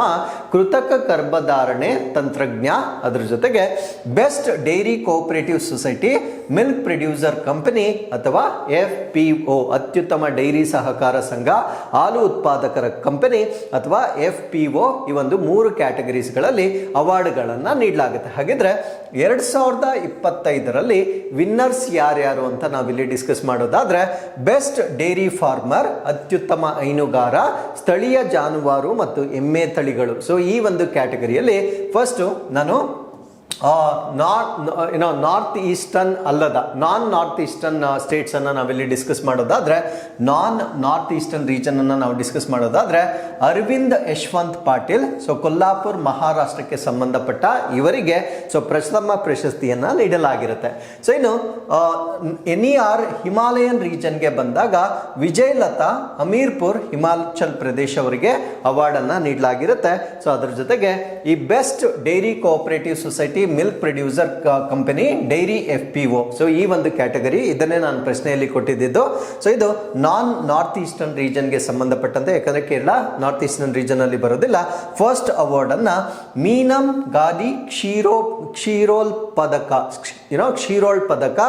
ಕೃತಕ ಗರ್ಭಧಾರಣೆ ತಂತ್ರಜ್ಞ. ಅದರ ಜೊತೆಗೆ best dairy cooperative society, milk producer company ಅಥವಾ ಎಫ್ ಪಿ ಒ, ಅತ್ಯುತ್ತಮ ಡೈರಿ ಸಹಕಾರ ಸಂಘ, ಹಾಲು ಉತ್ಪಾದಕರ ಕಂಪನಿ ಅಥವಾ ಎಫ್ ಪಿ ಒ. ಈ ಒಂದು ಮೂರು ಕ್ಯಾಟಗರೀಸ್ಗಳಲ್ಲಿ ಅವಾರ್ಡ್ಗಳನ್ನು ನೀಡಲಾಗುತ್ತೆ. ಹಾಗಿದ್ರೆ ಎರಡು ಸಾವಿರದ ಇಪ್ಪತ್ತೈದರಲ್ಲಿ ವಿನ್ನರ್ಸ್ ಯಾರ್ಯಾರು ಅಂತ ನಾವಿಲ್ಲಿ ಡಿಸ್ಕಸ್ ಮಾಡೋದಾದರೆ, ಬೆಸ್ಟ್ ಡೈರಿ ಫಾರ್ಮರ್ ಅತ್ಯುತ್ತಮ ಹೈನುಗಾರ ಸ್ಥಳೀಯ ಜಾನುವಾರು ಮತ್ತು ಎಮ್ಮೆ ತಳಿಗಳು. ಸೊ ಈ ಒಂದು ಕ್ಯಾಟಗರಿಯಲ್ಲಿ ಫಸ್ಟು ನಾನು ನಾರ್ತ್ ಏನೋ ನಾರ್ತ್ ಈಸ್ಟರ್ನ್ ಅಲ್ಲದ, ನಾನ್ ನಾರ್ತ್ ಈಸ್ಟರ್ನ್ ಸ್ಟೇಟ್ಸ್ ಅನ್ನ ನಾವಿಲ್ಲಿ ಡಿಸ್ಕಸ್ ಮಾಡೋದಾದ್ರೆ, ನಾನ್ ನಾರ್ತ್ ಈಸ್ಟರ್ನ್ ರೀಜನ್ ಅನ್ನ ನಾವು ಡಿಸ್ಕಸ್ ಮಾಡೋದಾದ್ರೆ, ಅರವಿಂದ್ ಯಶವಂತ್ ಪಾಟೀಲ್ ಸೊ ಕೊಲ್ಲಾಪುರ್ ಮಹಾರಾಷ್ಟ್ರಕ್ಕೆ ಸಂಬಂಧಪಟ್ಟ ಇವರಿಗೆ ಸೊ ಪ್ರಥಮ ಪ್ರಶಸ್ತಿಯನ್ನು ನೀಡಲಾಗಿರುತ್ತೆ. ಸೊ ಇನ್ನು ಎನ್ ಇ ಆರ್ ಹಿಮಾಲಯನ್ ರೀಜನ್ಗೆ ಬಂದಾಗ, ವಿಜಯಲತಾ ಹಮೀರ್ಪುರ್ ಹಿಮಾಚಲ್ ಪ್ರದೇಶ ಅವರಿಗೆ ಅವಾರ್ಡನ್ನು ನೀಡಲಾಗಿರುತ್ತೆ. ಸೊ ಅದರ ಜೊತೆಗೆ, ಈ best dairy cooperative society milk producer company dairy F P O so ಈ ಒಂದು ಕ್ಯಾಟಗರಿ ಇದನ್ನೇ ನಾನು ಪ್ರಶ್ನೆಯಲ್ಲಿ ಕೊಟ್ಟಿದ್ದು. ಸೊ ಇದು ನಾನ್ ನಾರ್ತ್ ಈಸ್ಟರ್ನ್ ರೀಜನ್ಗೆ ಸಂಬಂಧಪಟ್ಟಂತೆ, ಯಾಕಂದ್ರೆ ಕೇರಳ ನಾರ್ತ್ ಈಸ್ಟರ್ನ್ ರೀಜನ್ ಅಲ್ಲಿ ಬರೋದಿಲ್ಲ. ಫಸ್ಟ್ ಅವಾರ್ಡ್ ಅನ್ನ ಮೀನಂ ಗಾದಿ ಕ್ಷೀರೋ ಕ್ಷೀರೋಲ್ ಪದಕ ಏನೋ ಕ್ಷೀರೋಲ್ ಪದಕ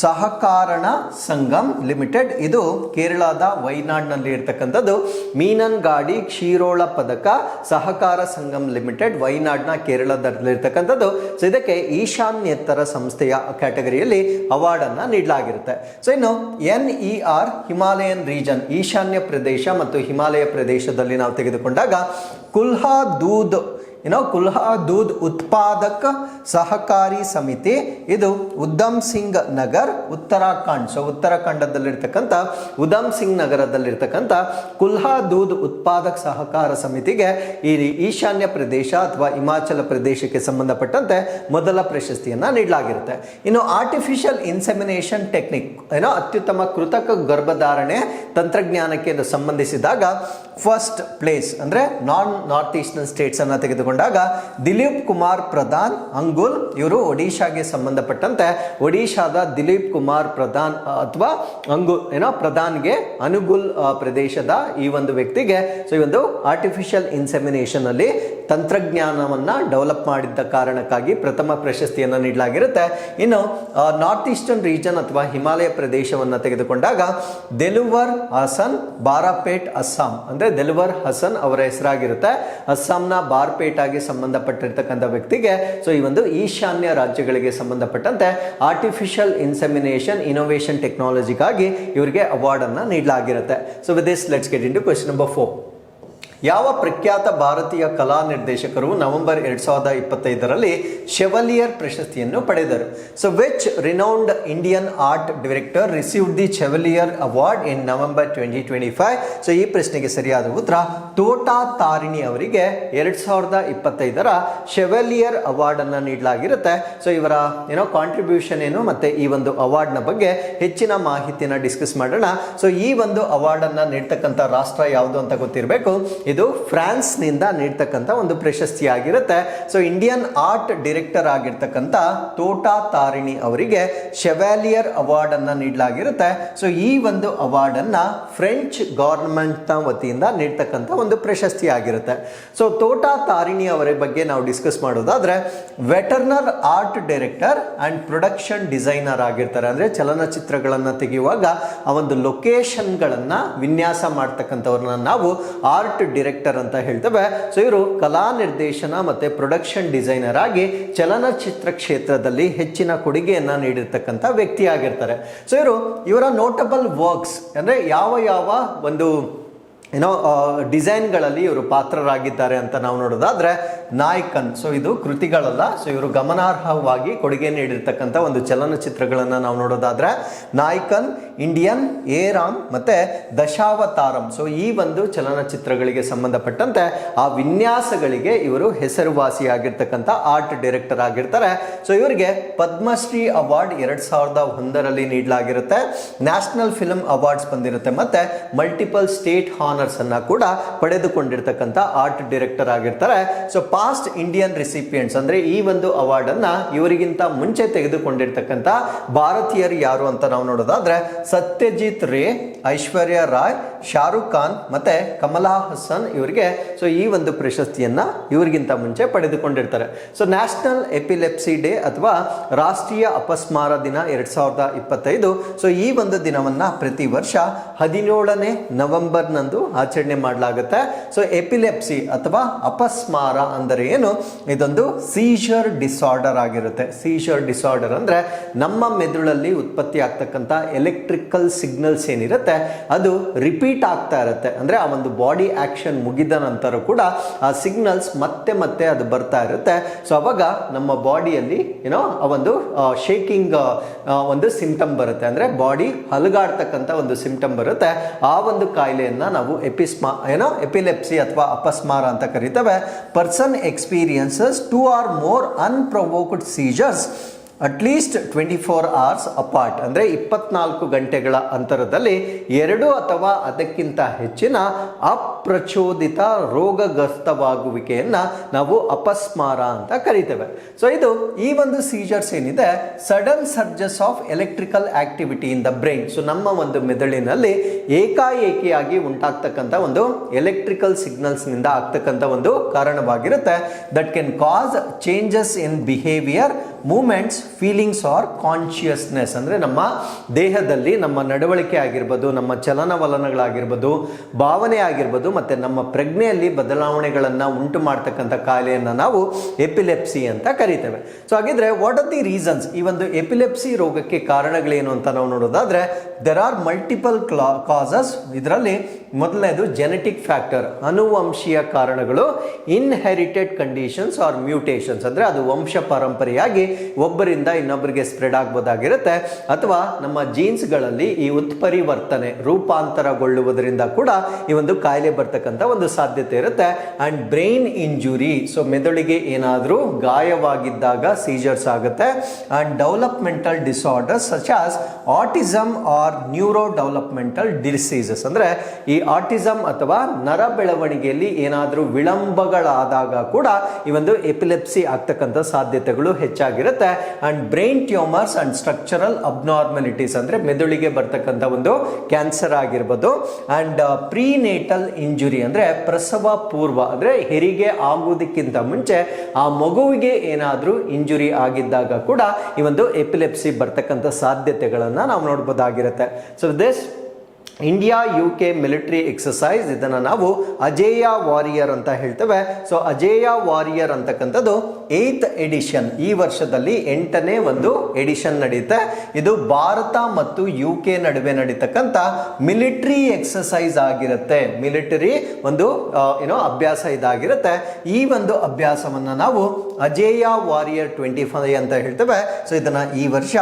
ಸಹಕಾರಣ ಸಂಗಮ್ ಲಿಮಿಟೆಡ್. ಇದು ಕೇರಳದ ವೈನಾಡ್ನಲ್ಲಿ ಇರ್ತಕ್ಕಂಥದ್ದು. ಮೀನನ್ ಗಾಡಿ ಕ್ಷೀರೋಳ ಪದಕ ಸಹಕಾರ ಸಂಗಮ್ ಲಿಮಿಟೆಡ್ ವೈನಾಡ್ನ ಕೇರಳದಲ್ಲಿರ್ತಕ್ಕಂಥದ್ದು ಸೊ ಇದಕ್ಕೆ ಈಶಾನ್ಯೇತರ ಸಂಸ್ಥೆಯ ಕ್ಯಾಟಗರಿಯಲ್ಲಿ ಅವಾರ್ಡನ್ನು ನೀಡಲಾಗಿರುತ್ತೆ. ಸೊ ಇನ್ನು N E R Himalayan region, ಈಶಾನ್ಯ ಪ್ರದೇಶ ಮತ್ತು ಹಿಮಾಲಯ ಪ್ರದೇಶದಲ್ಲಿ ನಾವು ತೆಗೆದುಕೊಂಡಾಗ ಕುಲ್ಹಾ ದೂದ್ ಏನೋ ಕುಲ್ಹಾ ದೂದ್ ಉತ್ಪಾದಕ ಸಹಕಾರಿ ಸಮಿತಿ ಇದು ಉದ್ದಮ್ ಸಿಂಗ್ ನಗರ್ ಉತ್ತರಾಖಂಡ್ ಸೊ ಉತ್ತರಾಖಂಡದಲ್ಲಿರ್ತಕ್ಕಂಥ ಉದಮ್ ಸಿಂಗ್ ನಗರದಲ್ಲಿರ್ತಕ್ಕಂಥ ಕುಲ್ಹಾ ದೂದ್ ಉತ್ಪಾದಕ ಸಹಕಾರ ಸಮಿತಿಗೆ ಈ ಈಶಾನ್ಯ ಪ್ರದೇಶ ಅಥವಾ ಹಿಮಾಚಲ ಪ್ರದೇಶಕ್ಕೆ ಸಂಬಂಧಪಟ್ಟಂತೆ ಮೊದಲ ಪ್ರಶಸ್ತಿಯನ್ನ ನೀಡಲಾಗಿರುತ್ತೆ. ಇನ್ನು ಆರ್ಟಿಫಿಷಿಯಲ್ ಇನ್ಸೆಮಿನೇಷನ್ ಟೆಕ್ನಿಕ್ ಏನೋ ಅತ್ಯುತ್ತಮ ಕೃತಕ ಗರ್ಭಧಾರಣೆ ತಂತ್ರಜ್ಞಾನಕ್ಕೆ ಸಂಬಂಧಿಸಿದಾಗ ಫಸ್ಟ್ ಪ್ಲೇಸ್ ಅಂದ್ರೆ ನಾನ್ ನಾರ್ತ್ ಈಸ್ಟರ್ನ್ ಸ್ಟೇಟ್ಸ್ ಅನ್ನ ತೆಗೆದುಕೊಂಡು ತೆಗೆದುಕೊಂಡಾಗ ದಿಲೀಪ್ ಕುಮಾರ್ ಪ್ರಧಾನ್, ಅಂಗುಲ್ ಇವರು ಒಡಿಶಾಗೆ ಸಂಬಂಧಪಟ್ಟಂತೆ ಒಡಿಶಾದ ದಿಲೀಪ್ ಕುಮಾರ್ ಪ್ರಧಾನ್ ಅಥವಾ ಅಂಗುಲ್, ಏನೋ ಪ್ರಧಾನ್ಗೆ ಅನುಗುಲ್ ಪ್ರದೇಶದ ಈ ಒಂದು ವ್ಯಕ್ತಿಗೆ ಸೊ ಈ ಒಂದು ಆರ್ಟಿಫಿಷಿಯಲ್ ಇನ್ಸೆಮಿನೇಷನ್ ಅಲ್ಲಿ ತಂತ್ರಜ್ಞಾನವನ್ನ ಡೆವಲಪ್ ಮಾಡಿದ್ದ ಕಾರಣಕ್ಕಾಗಿ ಪ್ರಥಮ ಪ್ರಶಸ್ತಿಯನ್ನು ನೀಡಲಾಗಿರುತ್ತೆ. ಇನ್ನು ನಾರ್ತ್ ಈಸ್ಟರ್ನ್ ರೀಜನ್ ಅಥವಾ ಹಿಮಾಲಯ ಪ್ರದೇಶವನ್ನು ತೆಗೆದುಕೊಂಡಾಗ ದೆಲುವರ್ ಹಸನ್ ಬಾರಾಪೇಟ್ ಅಸ್ಸಾಂ, ಅಂದರೆ ದೆಲುವರ್ ಹಸನ್ ಅವರ ಹೆಸರಾಗಿರುತ್ತೆ. ಅಸ್ಸಾಂನ ಬಾರ್ಪೇಟ್ ಆಗಿ ಸಂಬಂಧಪಟ್ಟಿರ್ತಕ್ಕಂಥ ವ್ಯಕ್ತಿಗೆ, ಸೊ ಈ ಒಂದು ಈಶಾನ್ಯ ರಾಜ್ಯಗಳಿಗೆ ಸಂಬಂಧಪಟ್ಟಂತೆ ಆರ್ಟಿಫಿಷಿಯಲ್ ಇನ್ಸೆಮಿನೇಷನ್ ಇನೋವೇಷನ್ ಟೆಕ್ನಾಲಜಿಗಾಗಿ ಇವರಿಗೆ ಅವಾರ್ಡನ್ನು ನೀಡಲಾಗಿರುತ್ತೆ. So with this let's get into question number four ಯಾವ ಪ್ರಖ್ಯಾತ ಭಾರತೀಯ ಕಲಾ ನಿರ್ದೇಶಕರು ನವೆಂಬರ್ ಎರಡು ಸಾವಿರದ ಇಪ್ಪತ್ತೈದರಲ್ಲಿ ಶೆವಲಿಯರ್ ಪ್ರಶಸ್ತಿಯನ್ನು ಪಡೆದರು? So which renowned Indian art director received the chevalier award in November twenty twenty five so ಈ ಪ್ರಶ್ನೆಗೆ ಸರಿಯಾದ ಉತ್ತರ, ತೋಟಾ ತಾರಿಣಿ ಅವರಿಗೆ ಎರಡು ಸಾವಿರದ ಇಪ್ಪತ್ತೈದರ ಶೆವೆಲಿಯರ್ ಅವಾರ್ಡನ್ನು ನೀಡಲಾಗಿರುತ್ತೆ. ಸೊ ಇವರ ಏನೋ ಕಾಂಟ್ರಿಬ್ಯೂಷನ್ ಏನು ಮತ್ತೆ ಈ ಒಂದು ಅವಾರ್ಡ್ನ ಬಗ್ಗೆ ಹೆಚ್ಚಿನ ಮಾಹಿತಿನ ಡಿಸ್ಕಸ್ ಮಾಡೋಣ. ಸೊ ಈ ಒಂದು ಅವಾರ್ಡ್ ಅನ್ನ ನೀಡ್ತಕ್ಕಂಥ ರಾಷ್ಟ್ರ ಯಾವುದು ಅಂತ ಗೊತ್ತಿರಬೇಕು? ಇದು ಫ್ರಾನ್ಸ್ನಿಂದ ನೀಡ್ತಕ್ಕಂಥ ಒಂದು ಪ್ರಶಸ್ತಿ ಆಗಿರುತ್ತೆ ಸೊ ಇಂಡಿಯನ್ ಆರ್ಟ್ ಡೈರೆಕ್ಟರ್ ಆಗಿರ್ತಕ್ಕಂಥ ತೋಟಾ ತಾರಿಣಿ ಅವರಿಗೆ ಶೆವಾಲಿಯರ್ ಅವಾರ್ಡ್ ಅನ್ನ ನೀಡಲಾಗಿರುತ್ತೆ. ಸೊ ಈ ಒಂದು ಅವಾರ್ಡ್ ಅನ್ನ ಫ್ರೆಂಚ್ ಗೌರ್ಮೆಂಟ್ನ ವತಿಯಿಂದ ನೀಡ್ತಕ್ಕಂಥ ಒಂದು ಪ್ರಶಸ್ತಿ ಆಗಿರುತ್ತೆ ಸೊ ತೋಟಾ ತಾರಿಣಿ ಅವರ ಬಗ್ಗೆ ನಾವು ಡಿಸ್ಕಸ್ ಮಾಡೋದಾದ್ರೆ, veteran art director and production designer ಆಗಿರ್ತಾರೆ. ಅಂದ್ರೆ ಚಲನಚಿತ್ರಗಳನ್ನ ತೆಗೆಯುವಾಗ ಆ ಒಂದು ಲೊಕೇಶನ್ಗಳನ್ನ ವಿನ್ಯಾಸ ಮಾಡ್ತಕ್ಕಂಥವ್ರನ್ನ ನಾವು ಆರ್ಟ್ ಡೈರೆಕ್ಟರ್ ಅಂತ ಹೇಳ್ತೇವೆ. ಸೊ ಇವರು ಕಲಾ ನಿರ್ದೇಶನ ಮತ್ತು ಪ್ರೊಡಕ್ಷನ್ ಡಿಸೈನರ್ ಆಗಿ ಚಲನಚಿತ್ರ ಕ್ಷೇತ್ರದಲ್ಲಿ ಹೆಚ್ಚಿನ ಕೊಡುಗೆಯನ್ನು ನೀಡಿರ್ತಕ್ಕಂಥ ವ್ಯಕ್ತಿಯಾಗಿರ್ತಾರೆ. ಸೊ ಇವರು ಇವರ ನೋಟಬಲ್ ವರ್ಕ್ಸ್ ಅಂದರೆ ಯಾವ ಯಾವ ಒಂದು ಏನೋ ಡಿಸೈನ್ಗಳಲ್ಲಿ ಇವರು ಪಾತ್ರರಾಗಿದ್ದಾರೆ ಅಂತ ನಾವು ನೋಡೋದಾದ್ರೆ ನಾಯ್ಕನ್. ಸೊ ಇದು ಕೃತಿಗಳಲ್ಲ. ಸೊ ಇವರು ಗಮನಾರ್ಹವಾಗಿ ಕೊಡುಗೆ ನೀಡಿರ್ತಕ್ಕಂಥ ಒಂದು ಚಲನಚಿತ್ರಗಳನ್ನು ನಾವು ನೋಡೋದಾದ್ರೆ ನಾಯ್ಕನ್, ಇಂಡಿಯನ್, ಏರಾಮ್ ಮತ್ತೆ ದಶಾವತಾರಂ. ಸೊ ಈ ಒಂದು ಚಲನಚಿತ್ರಗಳಿಗೆ ಸಂಬಂಧಪಟ್ಟಂತೆ ಆ ವಿನ್ಯಾಸಗಳಿಗೆ ಇವರು ಹೆಸರುವಾಸಿಯಾಗಿರ್ತಕ್ಕಂಥ ಆರ್ಟ್ ಡೈರೆಕ್ಟರ್ ಆಗಿರ್ತಾರೆ. ಸೊ ಇವರಿಗೆ ಪದ್ಮಶ್ರೀ ಅವಾರ್ಡ್ ಎರಡು ಸಾವಿರದ ಒಂದರಲ್ಲಿ ನೀಡಲಾಗಿರುತ್ತೆ. ನ್ಯಾಷನಲ್ ಫಿಲ್ಮ್ ಅವಾರ್ಡ್ಸ್ ಬಂದಿರುತ್ತೆ. ಮತ್ತೆ ಮಲ್ಟಿಪಲ್ ಸ್ಟೇಟ್ ಹಾನರ್ಸ್ ಅನ್ನ ಕೂಡ ಪಡೆದುಕೊಂಡಿರ್ತಕ್ಕಂಥ ಆರ್ಟ್ ಡೈರೆಕ್ಟರ್ ಆಗಿರ್ತಾರೆ. ಸೊ ಪಾಸ್ಟ್ ಇಂಡಿಯನ್ ರಿಸಿಪಿಯೆಂಟ್ಸ್ ಅಂದ್ರೆ ಈ ಒಂದು ಅವಾರ್ಡ್ ಅನ್ನ ಇವರಿಗಿಂತ ಮುಂಚೆ ತೆಗೆದುಕೊಂಡಿರ್ತಕ್ಕಂಥ ಭಾರತೀಯರು ಯಾರು ಅಂತ ನಾವು ನೋಡೋದಾದ್ರೆ ಸತ್ಯಜಿತ್ ರೇ, ಐಶ್ವರ್ಯ ರಾಯ್ ಶಾರುಖ್ ಖಾನ್ ಮತ್ತೆ ಕಮಲಾ ಹಸನ್ ಇವರಿಗೆ. ಸೊ ಈ ಒಂದು ಪ್ರಶಸ್ತಿಯನ್ನ ಇವರಿಗಿಂತ ಮುಂಚೆ ಪಡೆದುಕೊಂಡಿರ್ತಾರೆ. ಸೊ ನ್ಯಾಷನಲ್ ಎಪಿಲೆಪ್ಸಿ ಡೇ ಅಥವಾ ರಾಷ್ಟ್ರೀಯ ಅಪಸ್ಮಾರ ದಿನ ಎರಡು ಸಾವಿರದ ಇಪ್ಪತ್ತೈದು. ಸೊ ಈ ಒಂದು ದಿನವನ್ನ ಪ್ರತಿ ವರ್ಷ ಹದಿನೇಳನೇ ನವೆಂಬರ್ನಂದು ಆಚರಣೆ ಮಾಡಲಾಗುತ್ತೆ. ಸೊ ಎಪಿಲೆಪ್ಸಿ ಅಥವಾ ಅಪಸ್ಮಾರ ಅಂದರೆ ಏನು? ಇದೊಂದು ಸೀಜರ್ ಡಿಸಾರ್ಡರ್ ಆಗಿರುತ್ತೆ. ಸೀಜರ್ ಡಿಸಾರ್ಡರ್ ಅಂದ್ರೆ ನಮ್ಮ ಮೆದುಳಲ್ಲಿ ಉತ್ಪತ್ತಿ ಆಗ್ತಕ್ಕಂಥ ಎಲೆಕ್ಟ್ರಿಕಲ್ ಸಿಗ್ನಲ್ಸ್ ಏನಿರುತ್ತೆ? ಅದು ರಿಪೀಟ್ ಆಗ್ತಾ ಇರುತ್ತೆ. ಅಂದರೆ ಆ ಒಂದು ಬಾಡಿ ಆ್ಯಕ್ಷನ್ ಮುಗಿದ ನಂತರ ಕೂಡ ಆ ಸಿಗ್ನಲ್ಸ್ ಮತ್ತೆ ಮತ್ತೆ ಅದು ಬರ್ತಾ ಇರುತ್ತೆ. ಸೊ ಅವಾಗ ನಮ್ಮ ಬಾಡಿಯಲ್ಲಿ ಏನೋ ಆ ಒಂದು ಶೇಕಿಂಗ್ ಒಂದು ಸಿಂಟಮ್ ಬರುತ್ತೆ. ಅಂದರೆ ಬಾಡಿ ಹಲಗಾಡ್ತಕ್ಕಂಥ ಒಂದು ಸಿಂಟಮ್ ಬರುತ್ತೆ. ಆ ಒಂದು ಕಾಯಿಲೆಯನ್ನು ನಾವು ಎಪಿಸ್ಮಾ ಏನೋ ಎಪಿಲೆಪ್ಸಿ ಅಥವಾ ಅಪಸ್ಮಾರ ಅಂತ ಕರಿತೇವೆ. Person experiences two or more unprovoked seizures at least twenty four hours apart ಅಂದರೆ ಇಪ್ಪತ್ನಾಲ್ಕು ಗಂಟೆಗಳ ಅಂತರದಲ್ಲಿ ಎರಡು ಅಥವಾ ಅದಕ್ಕಿಂತ ಹೆಚ್ಚಿನ ಅಪ್ರಚೋದಿತ ರೋಗಗ್ರಸ್ತವಾಗುವಿಕೆಯನ್ನು ನಾವು ಅಪಸ್ಮಾರ ಅಂತ ಕರಿತೇವೆ. ಸೊ ಇದು ಈ ಒಂದು ಸೀಜರ್ಸ್ ಏನಿದೆ sudden surges of electrical activity in the brain so ನಮ್ಮ ಒಂದು ಮೆದುಳಿನಲ್ಲಿ ಏಕಾಏಕಿಯಾಗಿ ಉಂಟಾಗ್ತಕ್ಕಂಥ ಒಂದು ಎಲೆಕ್ಟ್ರಿಕಲ್ ಸಿಗ್ನಲ್ಸ್ನಿಂದ ಆಗ್ತಕ್ಕಂಥ ಒಂದು ಕಾರಣವಾಗಿರುತ್ತೆ. That can cause changes in behaviour movements feelings or consciousness ಅಂದರೆ ನಮ್ಮ ದೇಹದಲ್ಲಿ ನಮ್ಮ ನಡವಳಿಕೆ ಆಗಿರ್ಬೋದು, ನಮ್ಮ ಚಲನವಲನಗಳಾಗಿರ್ಬೋದು, ಭಾವನೆ ಆಗಿರ್ಬೋದು ಮತ್ತು ನಮ್ಮ ಪ್ರಜ್ಞೆಯಲ್ಲಿ ಬದಲಾವಣೆಗಳನ್ನು ಉಂಟು ಮಾಡ್ತಕ್ಕಂಥ ಕಾಯಿಲೆಯನ್ನು ನಾವು ಎಪಿಲೆಪ್ಸಿ ಅಂತ ಕರಿತೇವೆ. ಸೊ ಹಾಗಿದ್ರೆ ವಾಟ್ ಆರ್ ದಿ ರೀಸನ್ಸ್ ಈ ಒಂದು ಎಪಿಲೆಪ್ಸಿ ರೋಗಕ್ಕೆ ಕಾರಣಗಳೇನು ಅಂತ ನಾವು ನೋಡೋದಾದರೆ ದೆರ್ ಆರ್ ಮಲ್ಟಿಪಲ್ ಕ್ಲಾ ಕಾಸಸ್ ಇದರಲ್ಲಿ ಮೊದಲನೇದು ಜೆನೆಟಿಕ್ ಫ್ಯಾಕ್ಟರ್ ಅನುವಂಶೀಯ ಕಾರಣಗಳು ಇನ್ಹೆರಿಟೆಡ್ ಕಂಡೀಷನ್ಸ್ ಆರ್ ಮ್ಯೂಟೇಷನ್ಸ್ ಅಂದರೆ ಅದು ವಂಶ ಪರಂಪರೆಯಾಗಿ ಒಬ್ಬರಿಂದ ಇನ್ನೊಬ್ಬರಿಗೆ ಸ್ಪ್ರೆಡ್ ಆಗ್ಬೋದಾಗಿರುತ್ತೆ. ಅಥವಾ ನಮ್ಮ ಜೀನ್ಸ್ಗಳಲ್ಲಿ ಈ ಉತ್ಪರಿವರ್ತನೆ ರೂಪಾಂತರಗೊಳ್ಳುವುದರಿಂದ ಕೂಡ ಈ ಒಂದು ಕಾಯಿಲೆ ಬರ್ತಕ್ಕಂಥ ಒಂದು ಸಾಧ್ಯತೆ ಇರುತ್ತೆ. ಆ್ಯಂಡ್ ಬ್ರೈನ್ ಇಂಜುರಿ ಸೊ ಮೆದುಳಿಗೆ ಏನಾದರೂ ಗಾಯವಾಗಿದ್ದಾಗ ಸೀಜರ್ಸ್ ಆಗುತ್ತೆ. And developmental disorders such as autism or neuro developmental diseases ಅಂದರೆ ಈ ಆಟಿಸಮ್ ಅಥವಾ ನರ ಬೆಳವಣಿಗೆಯಲ್ಲಿ ಏನಾದರೂ ವಿಳಂಬಗಳಾದಾಗ ಕೂಡ ಈ ಒಂದು ಎಪಿಲೆಪ್ಸಿ ಆಗ್ತಕ್ಕಂಥ ಸಾಧ್ಯತೆಗಳು ಹೆಚ್ಚಾಗಿರುತ್ತೆ and brain tumours and structural abnormalities ಅಂದ್ರೆ ಮೆದುಳಿಗೆ ಬರ್ತಕ್ಕಂಥ ಒಂದು ಕ್ಯಾನ್ಸರ್ ಆಗಿರ್ಬೋದು. ಅಂಡ್ ಪ್ರೀನೇಟಲ್ ಇಂಜುರಿ ಅಂದ್ರೆ ಪ್ರಸವ ಪೂರ್ವ ಅಂದ್ರೆ ಹೆರಿಗೆ ಆಗುವುದಕ್ಕಿಂತ ಮುಂಚೆ ಆ ಮಗುವಿಗೆ ಏನಾದರೂ ಇಂಜುರಿ ಆಗಿದ್ದಾಗ ಕೂಡ ಈ ಒಂದು ಎಪಿಲೆಪ್ಸಿ ಬರ್ತಕ್ಕಂಥ ಸಾಧ್ಯತೆಗಳನ್ನು ನಾವು ನೋಡ್ಬೋದಾಗಿರುತ್ತೆ. So this India U K military exercise ಇದನ್ನು ನಾವು ಅಜೇಯ ವಾರಿಯರ್ ಅಂತ ಹೇಳ್ತೇವೆ. ಸೊ ಅಜೇಯ ವಾರಿಯರ್ ಅಂತಕ್ಕಂಥದ್ದು ಏತ್ ಎಡಿಷನ್ ಈ ವರ್ಷದಲ್ಲಿ ಎಂಟನೇ ಒಂದು ಎಡಿಷನ್ ನಡೆಯುತ್ತೆ ಇದು ಭಾರತ ಮತ್ತು ಯು ಕೆ ನಡುವೆ ನಡೀತಕ್ಕಂಥ ಮಿಲಿಟರಿ ಎಕ್ಸಸೈಸ್ ಆಗಿರುತ್ತೆ. ಮಿಲಿಟರಿ ಒಂದು ಏನೋ ಅಭ್ಯಾಸ ಇದಾಗಿರುತ್ತೆ. ಈ ಒಂದು ಅಭ್ಯಾಸವನ್ನು ನಾವು ಅಜೇಯ ವಾರಿಯರ್ ಟ್ವೆಂಟಿ ಫೈವ್ ಅಂತ ಹೇಳ್ತೇವೆ. ಸೊ ಇದನ್ನು ಈ ವರ್ಷ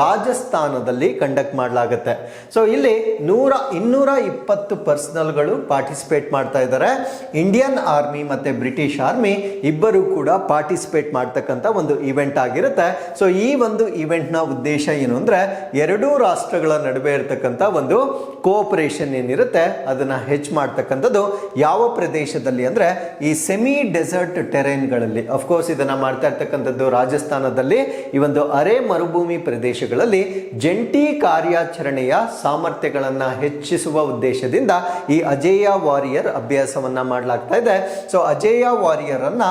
ರಾಜಸ್ಥಾನದಲ್ಲಿ ಕಂಡಕ್ಟ್ ಮಾಡಲಾಗುತ್ತೆ. ಸೊ ಇಲ್ಲಿ ನೂರ ಇನ್ನೂರ ಇಪ್ಪತ್ತು ಪರ್ಸನಲ್ಗಳು ಪಾರ್ಟಿಸಿಪೇಟ್ ಮಾಡ್ತಾ ಇದ್ದಾರೆ. ಇಂಡಿಯನ್ ಆರ್ಮಿ ಮತ್ತೆ ಬ್ರಿಟಿಷ್ ಆರ್ಮಿ ಇಬ್ಬರು ಕೂಡ ಪಾರ್ಟಿಸಿಪೇಟ್ ಮಾಡ್ತಕ್ಕಂಥ ಒಂದು ಇವೆಂಟ್ ಆಗಿರುತ್ತೆ. ಸೊ, ಈ ಒಂದು ಇವೆಂಟ್ನ ಉದ್ದೇಶ ಏನು ಅಂದ್ರೆ, ಎರಡೂ ರಾಷ್ಟ್ರಗಳ ನಡುವೆ ಇರತಕ್ಕಂಥ ಒಂದು ಕೋಆಪರೇಷನ್ ಏನಿರುತ್ತೆ, ಅದನ್ನ ಹೆಚ್ಚು ಮಾಡ್ತಕ್ಕಂಥದ್ದು ಯಾವ ಪ್ರದೇಶದಲ್ಲಿ ಅಂದ್ರೆ, ಈ ಸೆಮಿ ಡೆಸರ್ಟ್ ಟೆರೇನ್ಗಳಲ್ಲಿ. ಅಫ್ಕೋರ್ಸ್ ಇದನ್ನ ಮಾಡ್ತಾ ಇರ್ತಕ್ಕಂಥದ್ದು ರಾಜಸ್ಥಾನದಲ್ಲಿ. ಈ ಒಂದು ಅರೆ ಮರುಭೂಮಿ ಪ್ರದೇಶಗಳಲ್ಲಿ ಜಂಟಿ ಕಾರ್ಯಾಚರಣೆಯ ಸಾಮರ್ಥ್ಯಗಳನ್ನ ಹೆಚ್ಚಿಸುವ ಉದ್ದೇಶದಿಂದ ಈ ಅಜೇಯ ವಾರಿಯರ್ ಅಭ್ಯಾಸವನ್ನ ಮಾಡಲಾಗ್ತಾ ಇದೆ. ಸೊ ಅಜೇಯ ವಾರಿಯರ್ ಅನ್ನ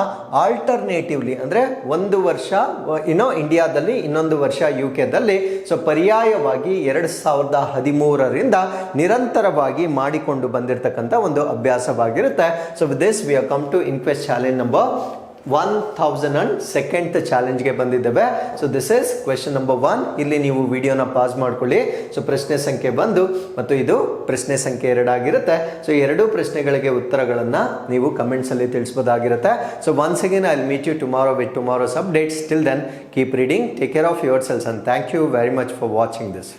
ಆಲ್ಟರ್ನೇಟಿವ್ಲಿ ಅಂದ್ರೆ ಒಂದು ವರ್ಷ ಇನ್ನೋ ಇಂಡಿಯಾದಲ್ಲಿ ಇನ್ನೊಂದು ವರ್ಷ ಯು ಕೆದಲ್ಲಿ ಸೊ ಪರ್ಯಾಯವಾಗಿ ಎರಡು ಸಾವಿರದ ಹದಿಮೂರರಿಂದ ನಿರಂತರವಾಗಿ ಮಾಡಿಕೊಂಡು ಬಂದಿರತಕ್ಕಂಥ ಒಂದು ಅಭ್ಯಾಸವಾಗಿರುತ್ತೆ. So with this we come to inquest challenge number one thousand and second ಚಾಲೆಂಜ್ಗೆ ಬಂದಿದ್ದೇವೆ. So this is question number one ಇಲ್ಲಿ ನೀವು ವಿಡಿಯೋನ ಪಾಸ್ ಮಾಡ್ಕೊಳ್ಳಿ. ಸೊ ಪ್ರಶ್ನೆ ಸಂಖ್ಯೆ ಬಂದು ಮತ್ತು ಇದು ಪ್ರಶ್ನೆ ಸಂಖ್ಯೆ ಎರಡಾಗಿರುತ್ತೆ ಸೊ ಎರಡೂ ಪ್ರಶ್ನೆಗಳಿಗೆ ಉತ್ತರಗಳನ್ನು ನೀವು ಕಮೆಂಟ್ಸಲ್ಲಿ ತಿಳಿಸ್ಬೋದಾಗಿರುತ್ತೆ. So once again I meet you tomorrow with tomorrow's updates till then keep reading take care of yourselves and thank you very much for watching this